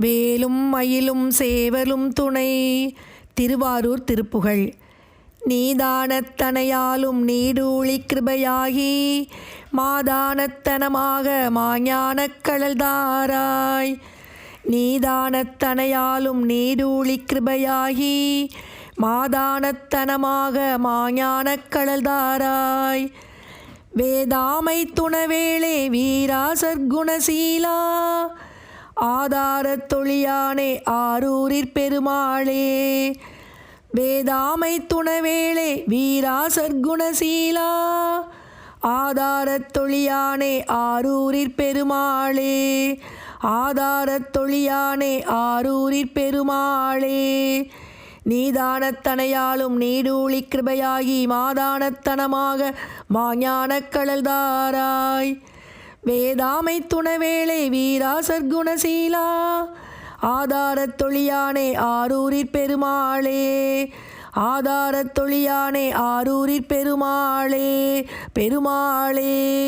வேலும் மயிலும் சேவலும் துணை. திருவாரூர் திருப்புகழ். நீதானத்தனையாலும் நீடூழி கிருபையாகி மாதானத்தனமாக மாஞானக் கடல்தாராய் நீதானத்தனையாலும் நீடூழி கிருபையாகி மாதானத்தனமாக மாஞானக் கடல்தாராய் வேதாமை துணவேளே வீரா சர்க்குணசீலா ஆதாரத் தொழியானே ஆரூரிற் பெருமாளே. வேதாமை துணவேளே வீரா சர்க்குணசீலா ஆதாரத் தொழியானே ஆரூரிற் பெருமாளே. ஆதாரத் தொழியானே ஆரூரிற் பெருமாளே. நீதானத்தனையாலும் நீடூழி கிருபையாகி மாதானத்தனமாக மாஞானக் கடல்தாராய். வேதாமை துணவேளை வீரா சர்க்குணசீலா ஆதாரத் தொழியானே ஆரூரிற் பெருமாளே. ஆதாரத் தொழியானே ஆரூரிற் பெருமாளே. பெருமாளே.